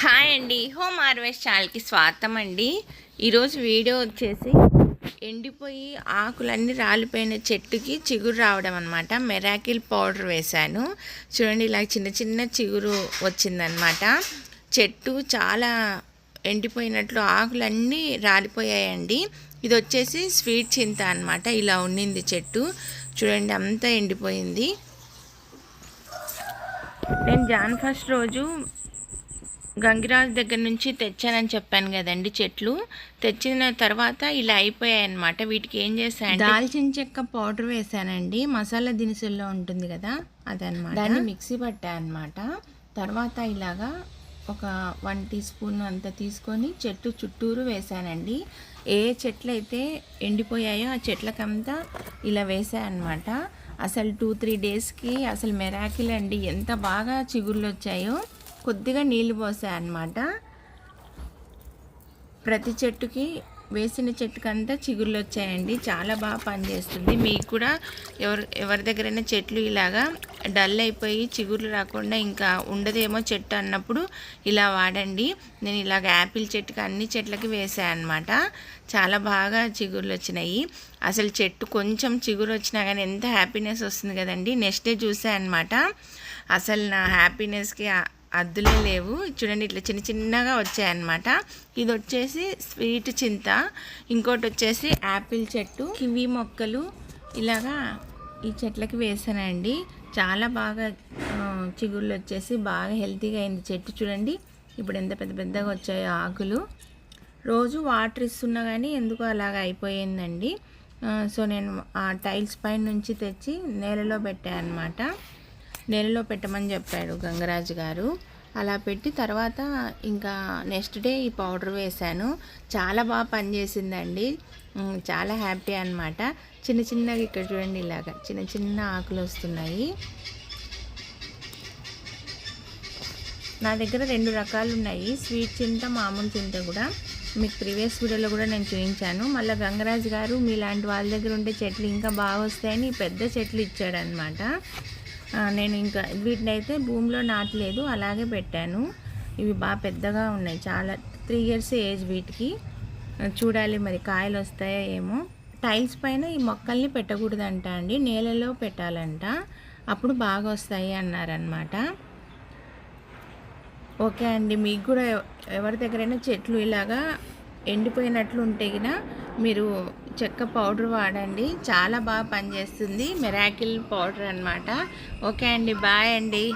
Hi అండి. Home harvest ఛానల్కి స్వాగతం అండి. ఈరోజు వీడియో వచ్చేసి ఎండిపోయి ఆకులన్నీ రాలిపోయిన చెట్టుకి చిగురు రావడం అనమాట మెరాకిల్ పౌడర్ వేశాను. చూడండి ఇలా చిన్న చిన్న చిగురు వచ్చిందనమాట చెట్టు చాలా ఎండిపోయినట్లు ఆకులన్నీ రాలిపోయాయండి. ఇది వచ్చేసి స్వీట్ చింత అనమాట ఇలా ఉండింది చెట్టు. చూడండి అంతా ఎండిపోయింది. నేను జాన్ ఫస్ట్ రోజు గంగిరాజు దగ్గర నుంచి తెచ్చానని చెప్పాను కదండి చెట్లు. తెచ్చిన తర్వాత ఇలా అయిపోయాయి అనమాట వీటికి ఏం చేశాను దాల్చిన చెక్క పౌడర్ వేసానండి మసాలా దినుసుల్లో ఉంటుంది కదా అదనమాట దాన్ని మిక్సీ పట్టా అనమాట తర్వాత ఇలాగా ఒక వన్ టీ స్పూన్ అంత తీసుకొని చెట్టు చుట్టూరు వేసానండి ఏ చెట్లు అయితే ఎండిపోయాయో ఆ చెట్లకంతా ఇలా వేసాయన్నమాట అసలు టూ త్రీ డేస్కి అసలు మెరాకిల్ అండి. ఎంత బాగా చిగుర్లు వచ్చాయో కొద్దిగా నీళ్ళు పోసాయన్నమాట. ప్రతి చెట్టుకి వేసిన చెట్టుకంతా చిగుర్లు వచ్చాయండి చాలా బాగా పనిచేస్తుంది. మీకు కూడా ఎవరు ఎవరి దగ్గరైనా చెట్లు ఇలాగా డల్ అయిపోయి చిగుర్లు రాకుండా ఇంకా ఉండదేమో చెట్టు అన్నప్పుడు ఇలా వాడండి. నేను ఇలాగ యాపిల్ చెట్టుకి అన్ని చెట్లకి వేసాను అనమాట చాలా బాగా చిగుర్లు వచ్చినాయి అసలు చెట్టు కొంచెం చిగురు వచ్చినా కానీ ఎంత హ్యాపీనెస్ వస్తుంది కదండి. నెక్స్ట్ డే చూసాను అనమాట అసలు నా హ్యాపీనెస్కి అద్దులే లేవు. చూడండి ఇట్లా చిన్న చిన్నగా వచ్చాయన్నమాట. ఇది వచ్చేసి స్వీట్ చింత. ఇంకోటి వచ్చేసి యాపిల్ చెట్టు. కివి మొక్కలు. ఇలాగా ఈ చెట్లకి వేసానండి. చాలా బాగా చిగుళ్ళు వచ్చేసి బాగా హెల్తీగా అయింది చెట్టు చూడండి. ఇప్పుడు ఎంత పెద్ద పెద్దగా వచ్చాయో ఆకులు. రోజు వాటర్ ఇస్తున్నా కానీ ఎందుకు అలాగ అయిపోయిందండి. సో నేను ఆ టైల్స్ పైన నుంచి తెచ్చి నేలలో పెట్టాను అనమాట నెలలో పెట్టమని చెప్పాడు గంగరాజు గారు. అలా పెట్టి తర్వాత ఇంకా నెక్స్ట్ డే ఈ పౌడర్ వేశాను. చాలా బాగా పనిచేసిందండి. చాలా హ్యాపీ అనమాట చిన్న చిన్నగా ఇక్కడ చూడండి ఇలాగా చిన్న చిన్న ఆకులు వస్తున్నాయి. నా దగ్గర రెండు రకాలు ఉన్నాయి. స్వీట్ చింత మామూలు చింత కూడా. మీకు ప్రీవియస్ వీడియోలో కూడా నేను చూపించాను. మళ్ళీ గంగరాజు గారు మీలాంటి వాళ్ళ దగ్గర ఉండే చెట్లు ఇంకా బాగా వస్తాయని పెద్ద చెట్లు ఇచ్చాడనమాట నేను ఇంకా వీటిని అయితే భూమిలో నాటలేదు అలాగే పెట్టాను. ఇవి బాగా పెద్దగా ఉన్నాయి. చాలా త్రీ ఇయర్స్ ఏజ్ వీటికి. చూడాలి మరి కాయలు వస్తాయో ఏమో. టైల్స్ పైన ఈ మొక్కల్ని పెట్టకూడదంట అండి. నేలలో పెట్టాలంట. అప్పుడు బాగా వస్తాయి అన్నారనమాట ఓకే అండి. మీకు కూడా ఎవరి దగ్గరైనా చెట్లు ఇలాగా ఎండిపోయినట్లు ఉంటే మీరు చెక్క పౌడర్ వాడండి. చాలా బాగా పనిచేస్తుంది. మెరాకిల్ పౌడర్ అనమాట ఓకే అండి. బాయ్ అండి.